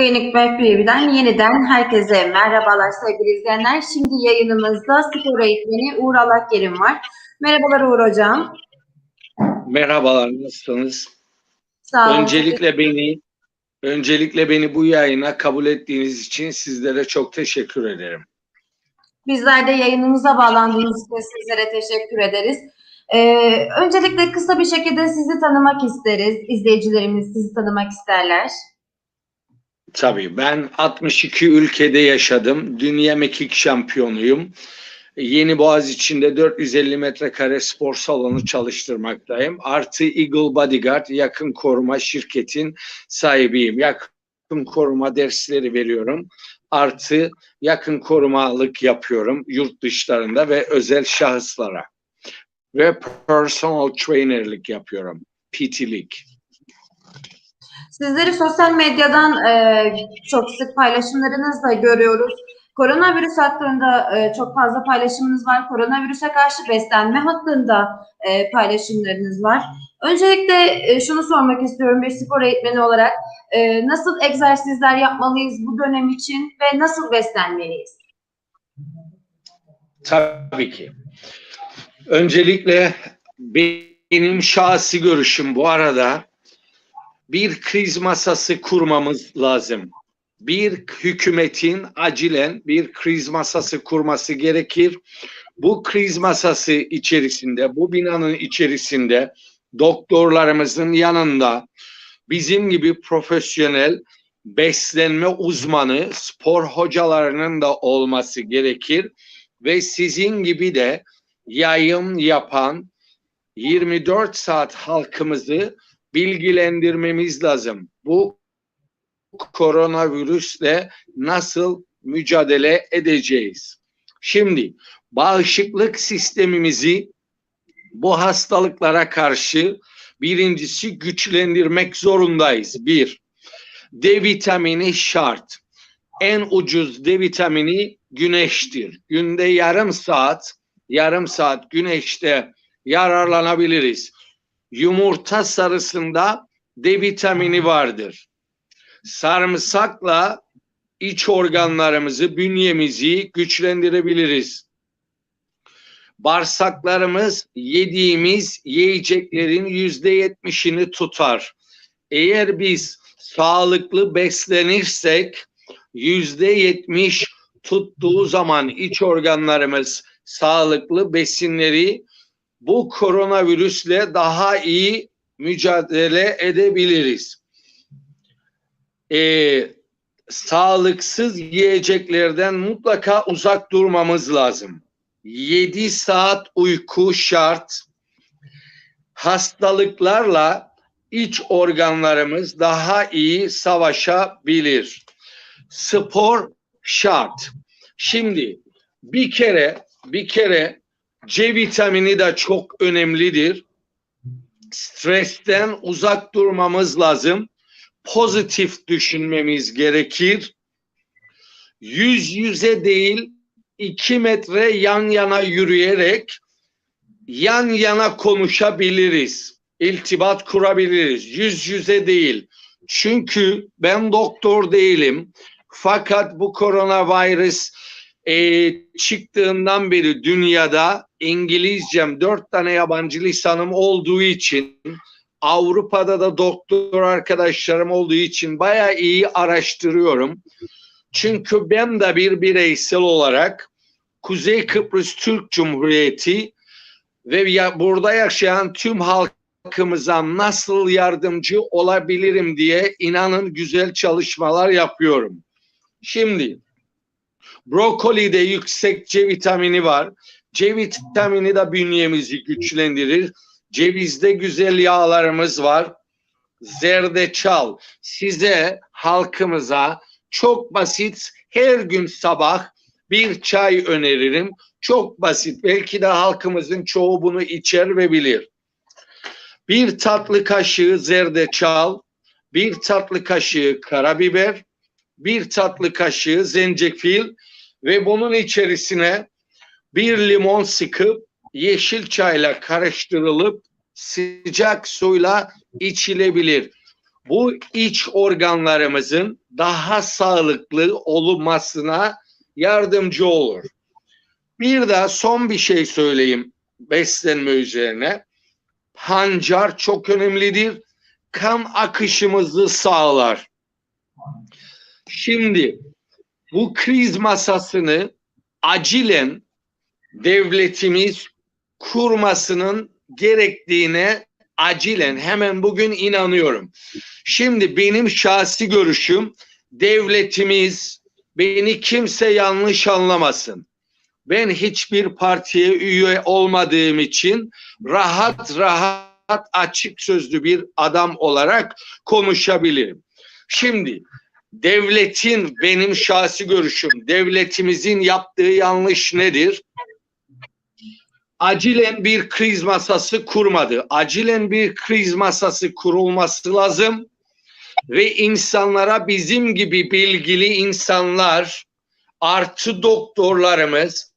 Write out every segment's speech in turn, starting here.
Klinik Web yeniden herkese merhabalar sevgili izleyenler. Şimdi yayınımızda spor eğitmeni Uğur Alakyerim var. Merhabalar Uğur Hocam. Merhabalar, nasılsınız? Sağ olun. Öncelikle beni öncelikle beni bu yayına kabul ettiğiniz için sizlere çok teşekkür ederim. Bizler de yayınımıza bağlandığınız için sizlere teşekkür ederiz. Ee, öncelikle kısa bir şekilde sizi tanımak isteriz. İzleyicilerimiz sizi tanımak isterler. Tabii ben 62 ülkede yaşadım. Dünya mekik şampiyonuyum. Yeni Boğaz içinde 450 metrekare spor salonu çalıştırmaktayım. Artı Eagle Bodyguard yakın koruma şirketin sahibiyim. Yakın koruma dersleri veriyorum. Artı yakın korumalık yapıyorum yurt dışlarında ve özel şahıslara. Ve personal trainerlik yapıyorum. PT'lik. Sizleri sosyal medyadan e, çok sık paylaşımlarınızla görüyoruz. Koronavirüs hakkında e, çok fazla paylaşımınız var. Koronavirüse karşı beslenme hakkında e, paylaşımlarınız var. Öncelikle e, şunu sormak istiyorum bir spor eğitmeni olarak. E, nasıl egzersizler yapmalıyız bu dönem için ve nasıl beslenmeliyiz? Tabii ki. Öncelikle benim şahsi görüşüm bu arada bir kriz masası kurmamız lazım. Bir hükümetin acilen bir kriz masası kurması gerekir. Bu kriz masası içerisinde, bu binanın içerisinde doktorlarımızın yanında bizim gibi profesyonel beslenme uzmanı, spor hocalarının da olması gerekir ve sizin gibi de yayın yapan 24 saat halkımızı bilgilendirmemiz lazım. Bu koronavirüsle nasıl mücadele edeceğiz? Şimdi bağışıklık sistemimizi bu hastalıklara karşı birincisi güçlendirmek zorundayız. Bir, D vitamini şart. En ucuz D vitamini güneştir. Günde yarım saat, yarım saat güneşte yararlanabiliriz. Yumurta sarısında D vitamini vardır. Sarımsakla iç organlarımızı, bünyemizi güçlendirebiliriz. Bağırsaklarımız yediğimiz yiyeceklerin yüzde yetmişini tutar. Eğer biz sağlıklı beslenirsek yüzde yetmiş tuttuğu zaman iç organlarımız sağlıklı besinleri bu koronavirüsle daha iyi mücadele edebiliriz. Ee, sağlıksız yiyeceklerden mutlaka uzak durmamız lazım. 7 saat uyku şart. Hastalıklarla iç organlarımız daha iyi savaşabilir. Spor şart. Şimdi bir kere bir kere C vitamini de çok önemlidir. Stresten uzak durmamız lazım. Pozitif düşünmemiz gerekir. Yüz yüze değil, iki metre yan yana yürüyerek yan yana konuşabiliriz. İltibat kurabiliriz. Yüz yüze değil. Çünkü ben doktor değilim. Fakat bu koronavirüs e, çıktığından beri dünyada İngilizcem dört tane yabancı lisanım olduğu için Avrupa'da da doktor arkadaşlarım olduğu için bayağı iyi araştırıyorum. Çünkü ben de bir bireysel olarak Kuzey Kıbrıs Türk Cumhuriyeti ve ya, burada yaşayan tüm halkımıza nasıl yardımcı olabilirim diye inanın güzel çalışmalar yapıyorum. Şimdi Brokolide yüksek C vitamini var. C vitamini de bünyemizi güçlendirir. Cevizde güzel yağlarımız var. Zerdeçal size halkımıza çok basit her gün sabah bir çay öneririm. Çok basit. Belki de halkımızın çoğu bunu içer ve bilir. Bir tatlı kaşığı zerdeçal, bir tatlı kaşığı karabiber, bir tatlı kaşığı zencefil ve bunun içerisine bir limon sıkıp yeşil çayla karıştırılıp sıcak suyla içilebilir. bu iç organlarımızın daha sağlıklı olmasına yardımcı olur. Bir de son bir şey söyleyeyim beslenme üzerine. Pancar çok önemlidir. Kan akışımızı sağlar. Şimdi bu kriz masasını acilen devletimiz kurmasının gerektiğine acilen hemen bugün inanıyorum. Şimdi benim şahsi görüşüm devletimiz beni kimse yanlış anlamasın. Ben hiçbir partiye üye olmadığım için rahat rahat açık sözlü bir adam olarak konuşabilirim. Şimdi devletin benim şahsi görüşüm devletimizin yaptığı yanlış nedir? Acilen bir kriz masası kurmadı. Acilen bir kriz masası kurulması lazım ve insanlara bizim gibi bilgili insanlar artı doktorlarımız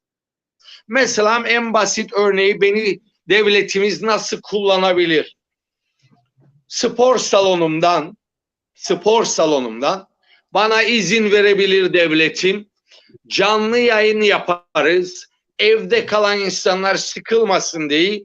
mesela en basit örneği beni devletimiz nasıl kullanabilir? Spor salonumdan spor salonumdan bana izin verebilir devletim. Canlı yayın yaparız. Evde kalan insanlar sıkılmasın diye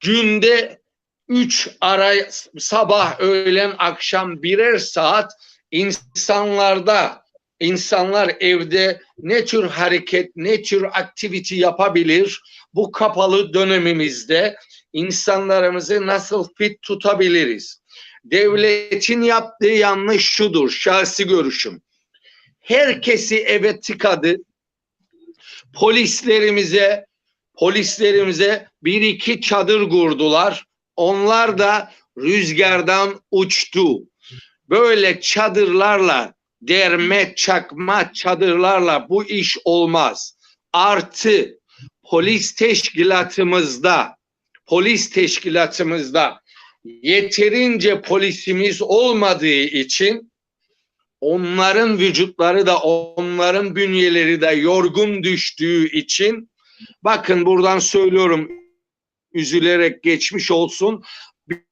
günde üç ara sabah, öğlen, akşam birer saat insanlarda insanlar evde ne tür hareket, ne tür aktivite yapabilir? Bu kapalı dönemimizde insanlarımızı nasıl fit tutabiliriz? Devletin yaptığı yanlış şudur, şahsi görüşüm. Herkesi eve tıkadı. Polislerimize, polislerimize bir iki çadır kurdular. Onlar da rüzgardan uçtu. Böyle çadırlarla, derme çakma çadırlarla bu iş olmaz. Artı polis teşkilatımızda, polis teşkilatımızda yeterince polisimiz olmadığı için onların vücutları da onların bünyeleri de yorgun düştüğü için bakın buradan söylüyorum üzülerek geçmiş olsun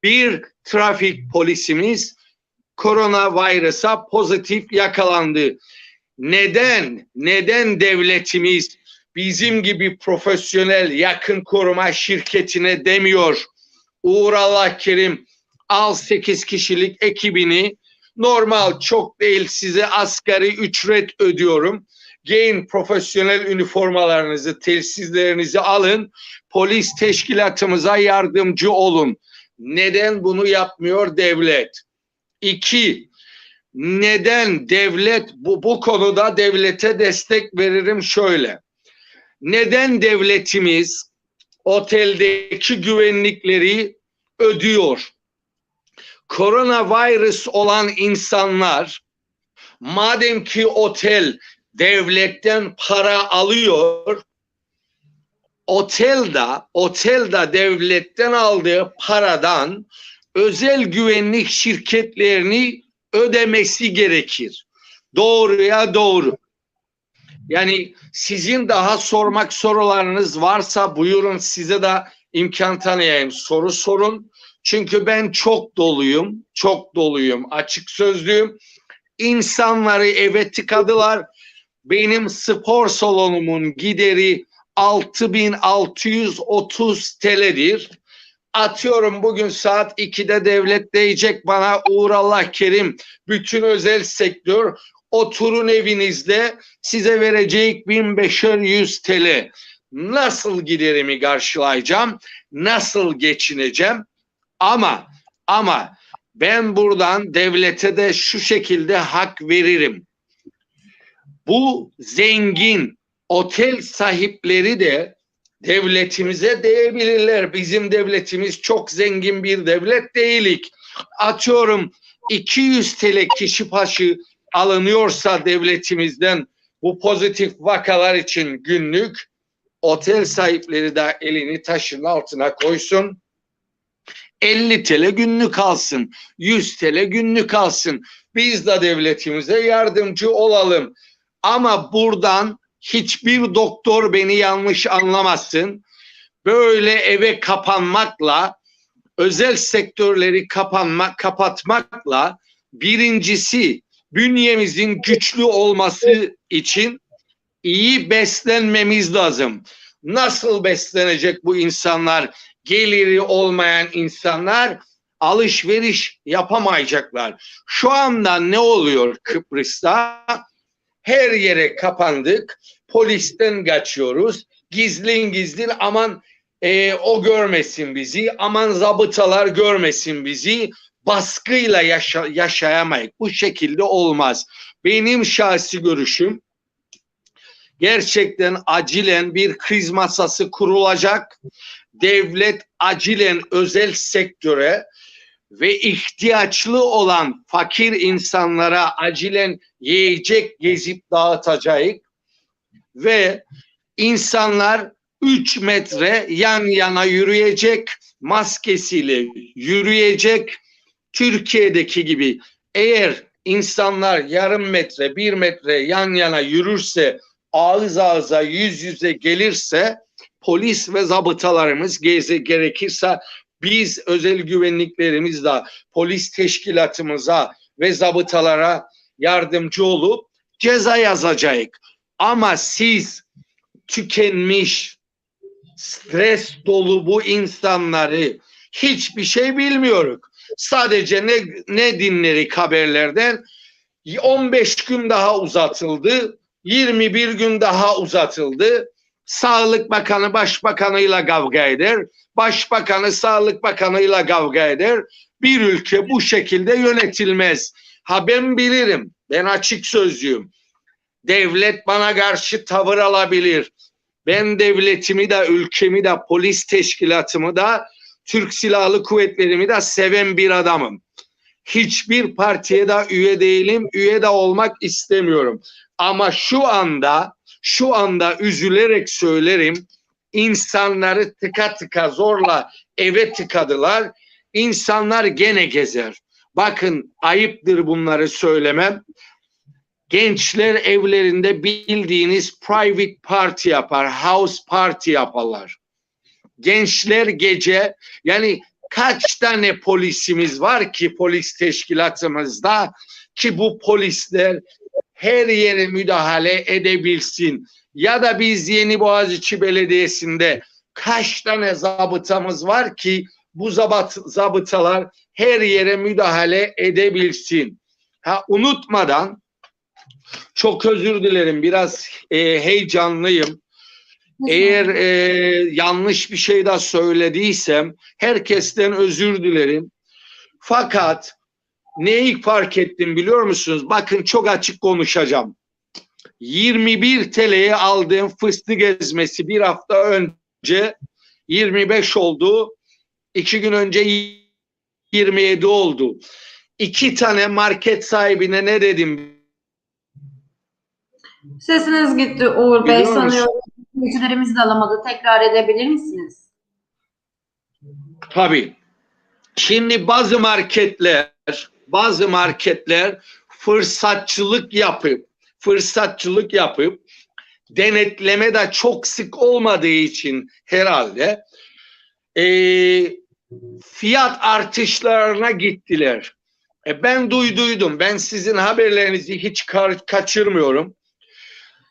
bir trafik polisimiz koronavirüsa pozitif yakalandı. Neden? Neden devletimiz bizim gibi profesyonel yakın koruma şirketine demiyor? Uğur Allah Kerim al 8 kişilik ekibini normal çok değil size asgari ücret ödüyorum. Giyin profesyonel üniformalarınızı, telsizlerinizi alın. Polis teşkilatımıza yardımcı olun. Neden bunu yapmıyor devlet? İki, neden devlet bu, bu konuda devlete destek veririm şöyle. Neden devletimiz oteldeki güvenlikleri ödüyor? Koronavirüs olan insanlar madem ki otel devletten para alıyor otelde otelde devletten aldığı paradan özel güvenlik şirketlerini ödemesi gerekir. Doğruya doğru. Yani sizin daha sormak sorularınız varsa buyurun size de imkan tanıyayım. Soru sorun. Çünkü ben çok doluyum. Çok doluyum. Açık sözlüyüm. İnsanları eve tıkadılar. Benim spor salonumun gideri 6630 TL'dir. Atıyorum bugün saat 2'de devlet diyecek bana Uğur Allah Kerim bütün özel sektör oturun evinizde size verecek 1500 TL. Nasıl giderimi karşılayacağım? Nasıl geçineceğim? Ama ama ben buradan devlete de şu şekilde hak veririm. Bu zengin otel sahipleri de devletimize değebilirler. Bizim devletimiz çok zengin bir devlet değilik. Atıyorum 200 TL kişi başı alınıyorsa devletimizden bu pozitif vakalar için günlük otel sahipleri de elini taşın altına koysun. 50 TL günlük alsın, 100 TL günlük alsın. Biz de devletimize yardımcı olalım. Ama buradan hiçbir doktor beni yanlış anlamasın. Böyle eve kapanmakla, özel sektörleri kapanmak, kapatmakla Birincisi bünyemizin güçlü olması için iyi beslenmemiz lazım. Nasıl beslenecek bu insanlar? Geliri olmayan insanlar alışveriş yapamayacaklar. Şu anda ne oluyor Kıbrıs'ta? Her yere kapandık. Polisten kaçıyoruz. Gizlin gizlin aman e, o görmesin bizi. Aman zabıtalar görmesin bizi. Baskıyla yaşa, yaşayamayız. Bu şekilde olmaz. Benim şahsi görüşüm gerçekten acilen bir kriz masası kurulacak. Devlet acilen özel sektöre ve ihtiyaçlı olan fakir insanlara acilen yiyecek gezip dağıtacak ve insanlar 3 metre yan yana yürüyecek, maskesiyle yürüyecek. Türkiye'deki gibi eğer insanlar yarım metre, bir metre yan yana yürürse, ağız ağza, yüz yüze gelirse polis ve zabıtalarımız geze gerekirse biz özel güvenliklerimizle polis teşkilatımıza ve zabıtalara yardımcı olup ceza yazacağız. Ama siz tükenmiş, stres dolu bu insanları hiçbir şey bilmiyoruz. Sadece ne, ne dinlerik haberlerden 15 gün daha uzatıldı, 21 gün daha uzatıldı. Sağlık Bakanı Başbakanıyla kavga eder. Başbakanı Sağlık Bakanıyla kavga eder. Bir ülke bu şekilde yönetilmez. Ha ben bilirim. Ben açık sözlüyüm. Devlet bana karşı tavır alabilir. Ben devletimi de ülkemi de polis teşkilatımı da Türk Silahlı Kuvvetlerimi de seven bir adamım. Hiçbir partiye de üye değilim. Üye de olmak istemiyorum. Ama şu anda şu anda üzülerek söylerim insanları tıka tıka zorla eve tıkadılar. İnsanlar gene gezer. Bakın ayıptır bunları söylemem. Gençler evlerinde bildiğiniz private party yapar, house party yaparlar. Gençler gece yani kaç tane polisimiz var ki polis teşkilatımızda ki bu polisler her yere müdahale edebilsin. Ya da biz Yeni Boğaziçi Belediyesi'nde kaç tane zabıtamız var ki bu zabat, zabıtalar her yere müdahale edebilsin. Ha unutmadan çok özür dilerim biraz e, heyecanlıyım. Eğer e, yanlış bir şey de söylediysem herkesten özür dilerim. Fakat neyi fark ettim biliyor musunuz? Bakın çok açık konuşacağım. 21 TL'ye aldığım fıstık ezmesi bir hafta önce 25 oldu. İki gün önce 27 oldu. İki tane market sahibine ne dedim? Sesiniz gitti Uğur Bey Biliyor sanıyorum. Seyircilerimiz de alamadı. Tekrar edebilir misiniz? Tabii. Şimdi bazı marketler, bazı marketler fırsatçılık yapıp, fırsatçılık yapıp denetleme de çok sık olmadığı için herhalde eee, fiyat artışlarına gittiler. E ben duyduydum. Ben sizin haberlerinizi hiç kaçırmıyorum.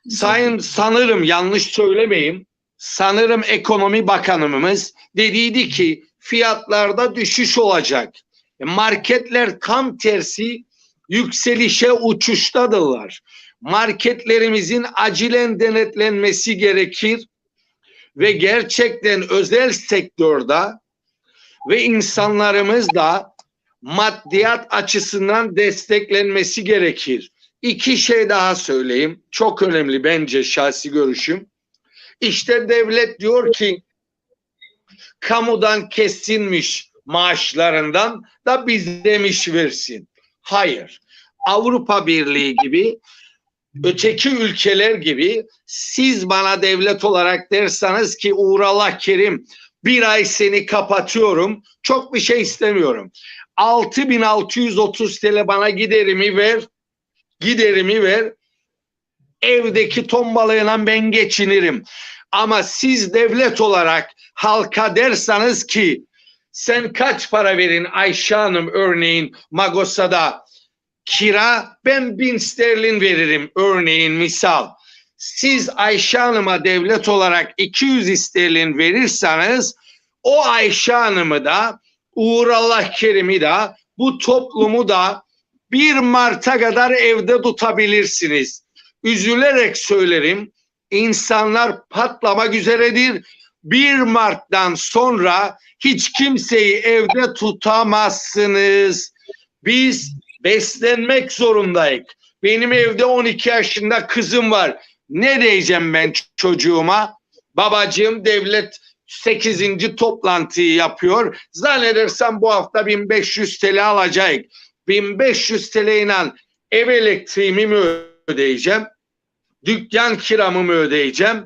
Sayın sanırım yanlış söylemeyeyim. Sanırım ekonomi bakanımız dediydi ki fiyatlarda düşüş olacak. E, Marketler tam tersi yükselişe uçuştadırlar. Marketlerimizin acilen denetlenmesi gerekir ve gerçekten özel sektörde ve insanlarımız da maddiyat açısından desteklenmesi gerekir. İki şey daha söyleyeyim. Çok önemli bence şahsi görüşüm. İşte devlet diyor ki kamudan kesilmiş maaşlarından da biz demiş versin. Hayır. Avrupa Birliği gibi öteki ülkeler gibi siz bana devlet olarak derseniz ki Uğrallah Kerim bir ay seni kapatıyorum. Çok bir şey istemiyorum. 6630 TL bana giderimi ver. Giderimi ver. Evdeki ton balığıyla ben geçinirim. Ama siz devlet olarak halka derseniz ki sen kaç para verin Ayşe Hanım örneğin Magosa'da kira ben bin sterlin veririm örneğin misal. Siz Ayşe Hanım'a devlet olarak 200 sterlin verirseniz o Ayşe Hanım'ı da Uğur Allah Kerim'i de bu toplumu da 1 Mart'a kadar evde tutabilirsiniz. Üzülerek söylerim insanlar patlamak üzeredir. 1 Mart'tan sonra hiç kimseyi evde tutamazsınız. Biz beslenmek zorundayız. Benim evde 12 yaşında kızım var. Ne diyeceğim ben çocuğuma? Babacığım devlet 8. toplantıyı yapıyor. Zannedersem bu hafta 1500 TL alacak. 1500 TL ile ev elektriğimi mi ödeyeceğim? Dükkan kiramı mı ödeyeceğim?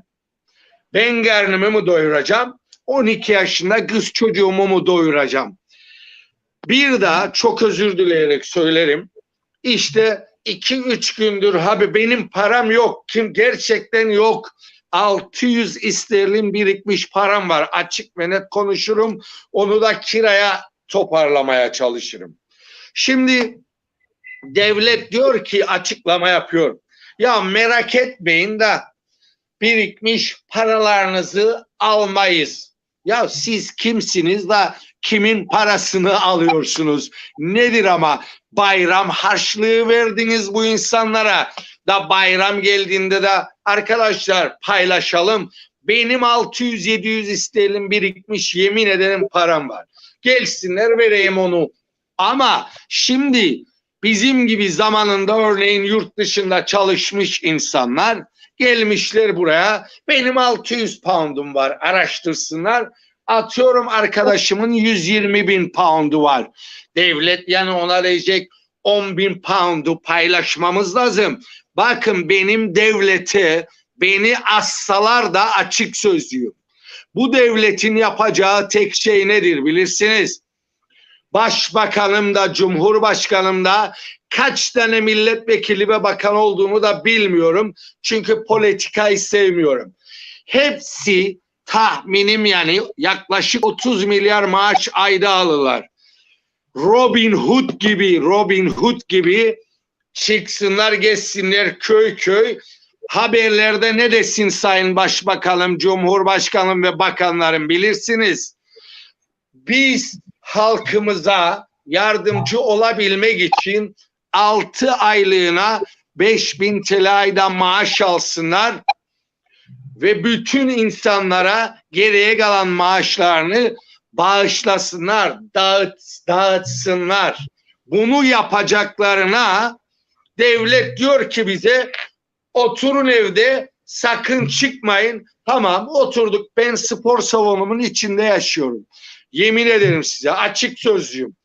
Ben karnımı mı doyuracağım? 12 yaşında kız çocuğumu mu doyuracağım? Bir daha çok özür dileyerek söylerim. İşte 2-3 gündür abi benim param yok. Kim gerçekten yok. 600 isterlin birikmiş param var. Açık ve net konuşurum. Onu da kiraya toparlamaya çalışırım. Şimdi devlet diyor ki açıklama yapıyor. Ya merak etmeyin de birikmiş paralarınızı almayız. Ya siz kimsiniz da kimin parasını alıyorsunuz? Nedir ama bayram harçlığı verdiniz bu insanlara da bayram geldiğinde de arkadaşlar paylaşalım. Benim 600-700 isteyelim birikmiş yemin ederim param var. Gelsinler vereyim onu. Ama şimdi bizim gibi zamanında örneğin yurt dışında çalışmış insanlar gelmişler buraya. Benim 600 poundum var araştırsınlar. Atıyorum arkadaşımın 120 bin poundu var. Devlet yani ona verecek 10 bin poundu paylaşmamız lazım. Bakın benim devlete beni assalar da açık sözlüyüm. Bu devletin yapacağı tek şey nedir bilirsiniz? Başbakanım da Cumhurbaşkanım da kaç tane milletvekili ve bakan olduğunu da bilmiyorum. Çünkü politikayı sevmiyorum. Hepsi tahminim yani yaklaşık 30 milyar maaş ayda alırlar. Robin Hood gibi, Robin Hood gibi çıksınlar geçsinler köy köy. Haberlerde ne desin Sayın Başbakanım, Cumhurbaşkanım ve bakanlarım bilirsiniz. Biz halkımıza yardımcı olabilmek için 6 aylığına 5000 TL ayda maaş alsınlar ve bütün insanlara geriye kalan maaşlarını bağışlasınlar, dağıt, dağıtsınlar. Bunu yapacaklarına devlet diyor ki bize oturun evde sakın çıkmayın. Tamam oturduk ben spor salonumun içinde yaşıyorum. Yemin ederim size açık sözlüyüm.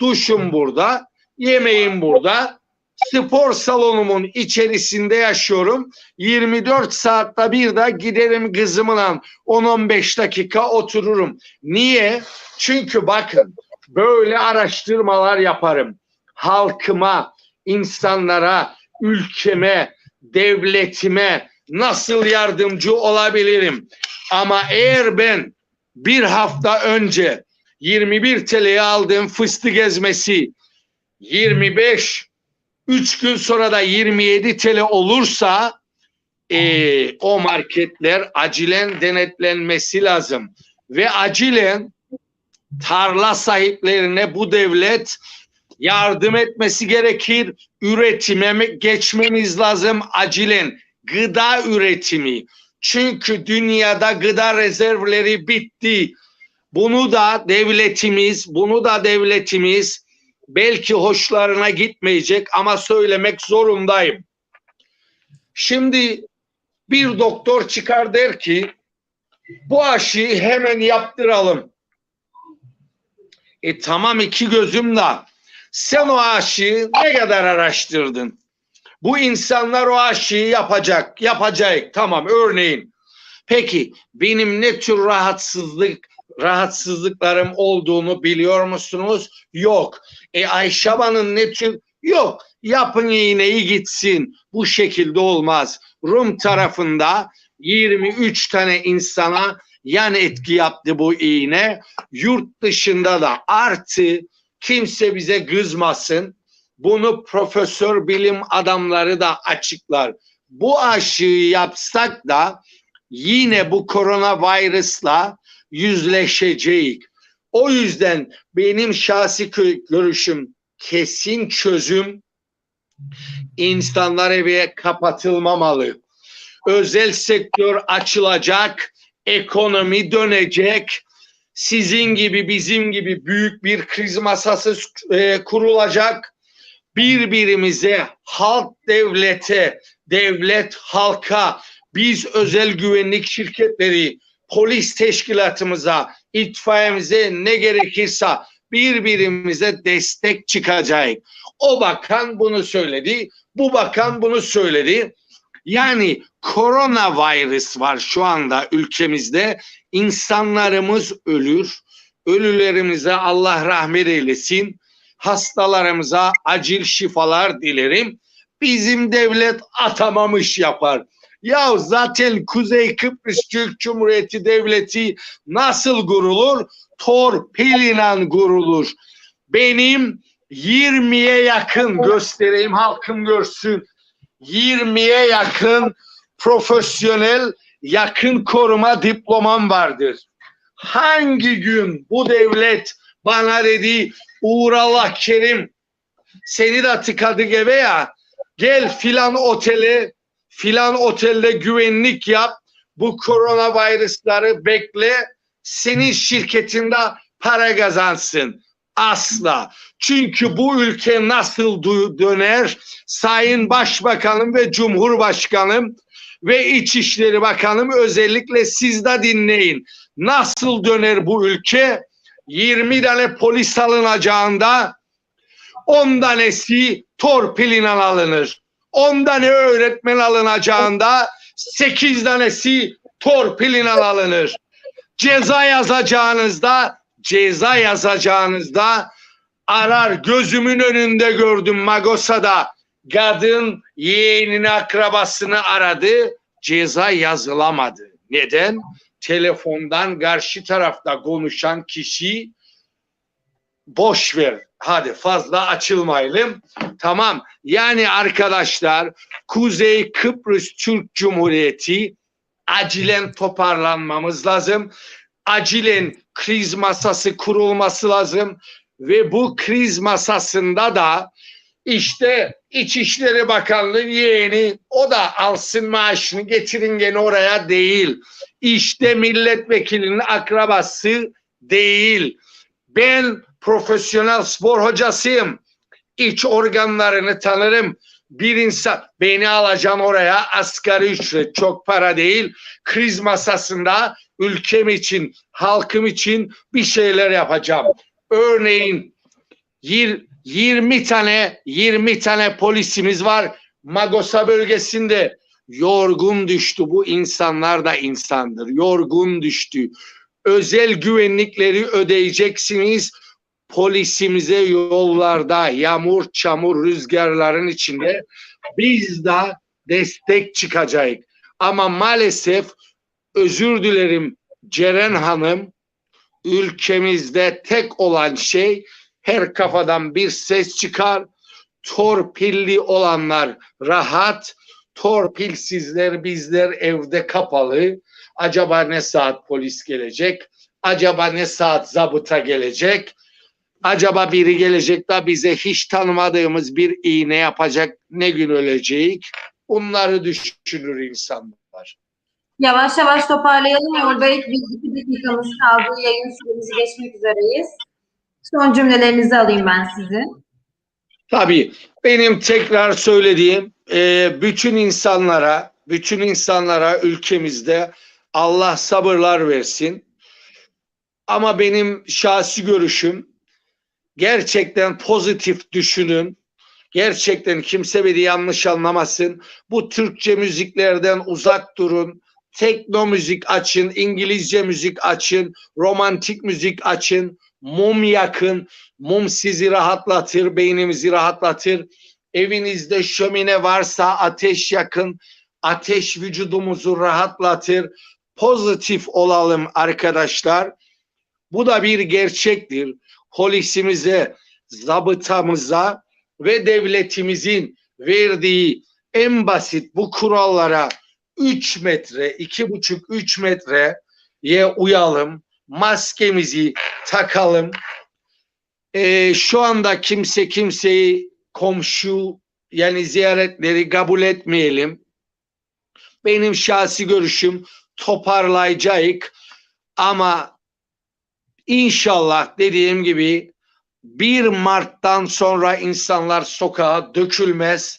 Duşum burada, yemeğim burada, spor salonumun içerisinde yaşıyorum. 24 saatte bir de giderim kızımla 10-15 dakika otururum. Niye? Çünkü bakın böyle araştırmalar yaparım. Halkıma, insanlara, ülkeme, devletime nasıl yardımcı olabilirim? Ama eğer ben bir hafta önce 21 TL'ye aldığım fıstık ezmesi 25 3 gün sonra da 27 TL olursa e, o marketler acilen denetlenmesi lazım. Ve acilen tarla sahiplerine bu devlet yardım etmesi gerekir. Üretime geçmemiz lazım acilen. Gıda üretimi. Çünkü dünyada gıda rezervleri bitti. Bunu da devletimiz, bunu da devletimiz belki hoşlarına gitmeyecek ama söylemek zorundayım. Şimdi bir doktor çıkar der ki bu aşıyı hemen yaptıralım. E tamam iki gözüm da sen o aşıyı ne kadar araştırdın? Bu insanlar o aşıyı yapacak, yapacak. Tamam örneğin. Peki benim ne tür rahatsızlık rahatsızlıklarım olduğunu biliyor musunuz? Yok. E Ayşaban'ın ne tür? Yok. Yapın iğneyi gitsin. Bu şekilde olmaz. Rum tarafında 23 tane insana yan etki yaptı bu iğne. Yurt dışında da artı kimse bize kızmasın. Bunu profesör bilim adamları da açıklar. Bu aşıyı yapsak da yine bu koronavirüsla yüzleşeceğiz. O yüzden benim şahsi görüşüm kesin çözüm insanlar eve kapatılmamalı. Özel sektör açılacak, ekonomi dönecek. Sizin gibi bizim gibi büyük bir kriz masası e, kurulacak. Birbirimize, halk devlete, devlet halka, biz özel güvenlik şirketleri, polis teşkilatımıza, itfaiyemize ne gerekirse birbirimize destek çıkacak. O bakan bunu söyledi, bu bakan bunu söyledi. Yani koronavirüs var şu anda ülkemizde. İnsanlarımız ölür. Ölülerimize Allah rahmet eylesin. Hastalarımıza acil şifalar dilerim. Bizim devlet atamamış yapar. Ya zaten Kuzey Kıbrıs Türk Cumhuriyeti Devleti nasıl kurulur? Torpiliyle kurulur. Benim 20'ye yakın göstereyim halkım görsün. 20'ye yakın profesyonel yakın koruma diplomam vardır. Hangi gün bu devlet bana dedi Uğrallah Kerim seni de tıkadık eve ya gel filan otele filan otelde güvenlik yap bu koronavirüsleri bekle senin şirketinde para kazansın. Asla. Çünkü bu ülke nasıl döner? Sayın Başbakanım ve Cumhurbaşkanım ve İçişleri Bakanım özellikle siz de dinleyin. Nasıl döner bu ülke? 20 tane polis alınacağında 10 tanesi torpiliyle alınır. 10 tane öğretmen alınacağında 8 tanesi torpiliyle alınır. Ceza yazacağınızda ceza yazacağınızda arar gözümün önünde gördüm Magosa'da kadın yeğenini akrabasını aradı ceza yazılamadı. Neden? Telefondan karşı tarafta konuşan kişi boş ver. Hadi fazla açılmayalım. Tamam. Yani arkadaşlar Kuzey Kıbrıs Türk Cumhuriyeti acilen toparlanmamız lazım. Acilen kriz masası kurulması lazım ve bu kriz masasında da işte İçişleri Bakanlığı yeğeni o da alsın maaşını getirin gene oraya değil. İşte milletvekilinin akrabası değil. Ben profesyonel spor hocasıyım. İç organlarını tanırım. Bir insan beni alacaksın oraya asgari ücret çok para değil. Kriz masasında ülkem için, halkım için bir şeyler yapacağım. Örneğin 20 tane 20 tane polisimiz var Magosa bölgesinde. Yorgun düştü bu insanlar da insandır. Yorgun düştü. Özel güvenlikleri ödeyeceksiniz. Polisimize yollarda yağmur çamur rüzgarların içinde biz de destek çıkacağız. Ama maalesef özür dilerim Ceren Hanım ülkemizde tek olan şey her kafadan bir ses çıkar. Torpilli olanlar rahat, torpilsizler bizler evde kapalı. Acaba ne saat polis gelecek? Acaba ne saat zabıta gelecek? Acaba biri gelecek de bize hiç tanımadığımız bir iğne yapacak ne gün ölecek? Bunları düşünür insanlar. Yavaş yavaş toparlayalım. Uğur Bey, bir iki dakikamız kaldı. Yayın süremizi geçmek üzereyiz. Son cümlelerinizi alayım ben sizin. Tabii benim tekrar söylediğim e, bütün insanlara, bütün insanlara ülkemizde Allah sabırlar versin. Ama benim şahsi görüşüm gerçekten pozitif düşünün. Gerçekten kimse beni yanlış anlamasın. Bu Türkçe müziklerden uzak durun. Tekno müzik açın, İngilizce müzik açın, romantik müzik açın, mum yakın. Mum sizi rahatlatır, beynimizi rahatlatır. Evinizde şömine varsa ateş yakın. Ateş vücudumuzu rahatlatır. Pozitif olalım arkadaşlar. Bu da bir gerçektir. Polisimize, zabıtamıza ve devletimizin verdiği en basit bu kurallara 3 metre, 2,5-3 metreye uyalım. Maskemizi takalım. Ee, şu anda kimse kimseyi komşu yani ziyaretleri kabul etmeyelim. Benim şahsi görüşüm toparlayacağız ama inşallah dediğim gibi 1 Mart'tan sonra insanlar sokağa dökülmez.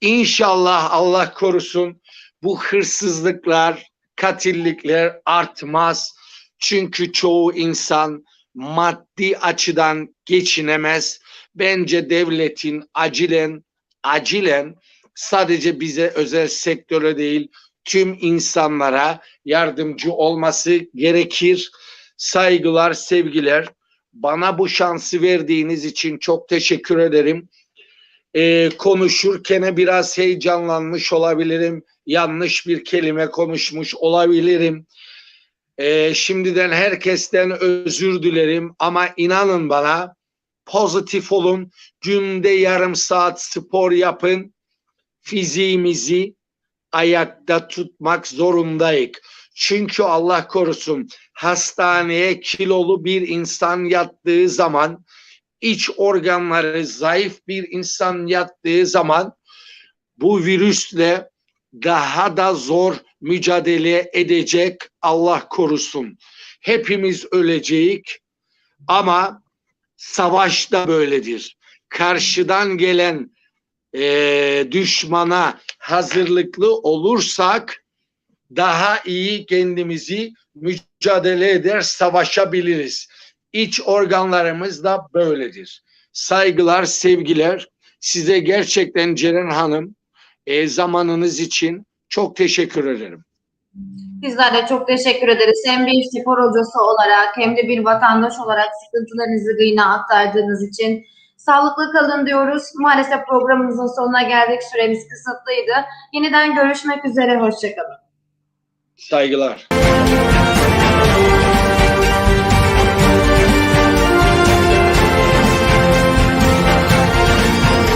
İnşallah Allah korusun bu hırsızlıklar, katillikler artmaz. Çünkü çoğu insan maddi açıdan geçinemez. Bence devletin acilen acilen sadece bize özel sektöre değil tüm insanlara yardımcı olması gerekir. Saygılar, sevgiler. Bana bu şansı verdiğiniz için çok teşekkür ederim. Ee, konuşurken biraz heyecanlanmış olabilirim. Yanlış bir kelime konuşmuş olabilirim. Ee, şimdiden herkesten özür dilerim ama inanın bana pozitif olun. Günde yarım saat spor yapın. Fiziğimizi ayakta tutmak zorundayız. Çünkü Allah korusun hastaneye kilolu bir insan yattığı zaman iç organları zayıf bir insan yattığı zaman bu virüsle daha da zor mücadele edecek Allah korusun. Hepimiz öleceğiz ama savaş da böyledir. Karşıdan gelen eee, düşmana hazırlıklı olursak daha iyi kendimizi mücadele eder, savaşabiliriz. İç organlarımız da böyledir. Saygılar, sevgiler. Size gerçekten Ceren Hanım e, zamanınız için çok teşekkür ederim. Bizler de çok teşekkür ederiz. Hem bir spor hocası olarak hem de bir vatandaş olarak sıkıntılarınızı gıyına aktardığınız için sağlıklı kalın diyoruz. Maalesef programımızın sonuna geldik. Süremiz kısıtlıydı. Yeniden görüşmek üzere. Hoşçakalın. Saygılar.